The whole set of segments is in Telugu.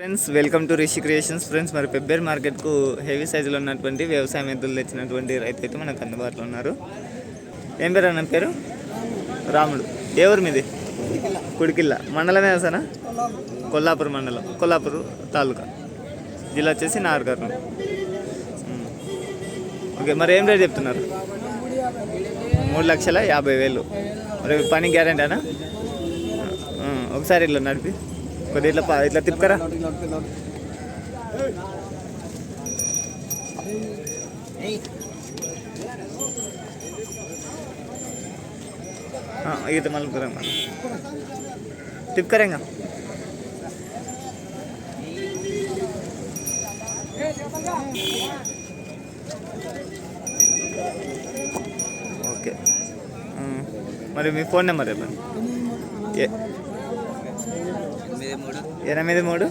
Friends welcome to Rishi creations friends మరి పెబ్బేర్ మార్కెట్కు హెవీ సైజులో ఉన్నటువంటి వ్యవసాయం ఎద్దులు తెచ్చినటువంటి రైతు అయితే మనకు అందుబాటులో ఉన్నారు. ఏం పేరు అన్న పేరు? రాముడు. ఏ ఊరు మీది? కుడికిల్ల. మండలమే వస్తానా కొల్లాపూర్ మండలం. కొల్లాపూర్ తాలూకా. జిల్లా వచ్చేసి నాగర్కర్ణం ఓకే మరి ఏం రేట్ చెప్తున్నారు? మూడు లక్షల యాభై వేలు. మరి పని గ్యారంటీనా ఒకసారి ఇట్లా నడిపి. కొద్దిగా ఇట్లా ఇట్లా తిప్పుకరా ఈత మలుపురా తిప్పుకరా ఇంకా? ఓకే. మరి మీ ఫోన్ నెంబర్ చెప్పండి. ఏ- ఎనిమిది మూడు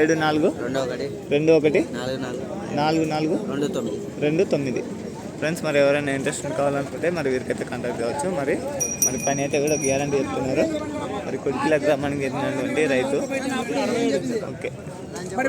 ఏడు నాలుగు రెండు ఒకటి నాలుగు నాలుగు రెండు తొమ్మిది. రెండు తొమ్మిది. ఫ్రెండ్స్ మరి ఎవరైనా ఇంట్రెస్ట్ కావాలనుకుంటే మరి వీరికైతే కాంటాక్ట్ కావచ్చు. మరి మరి పని అయితే కూడా గ్యారంటీ చెప్తున్నారు. మరి కొడుకుల గ్రామానికి చెందినటువంటి రైతు. ఓకే. మరి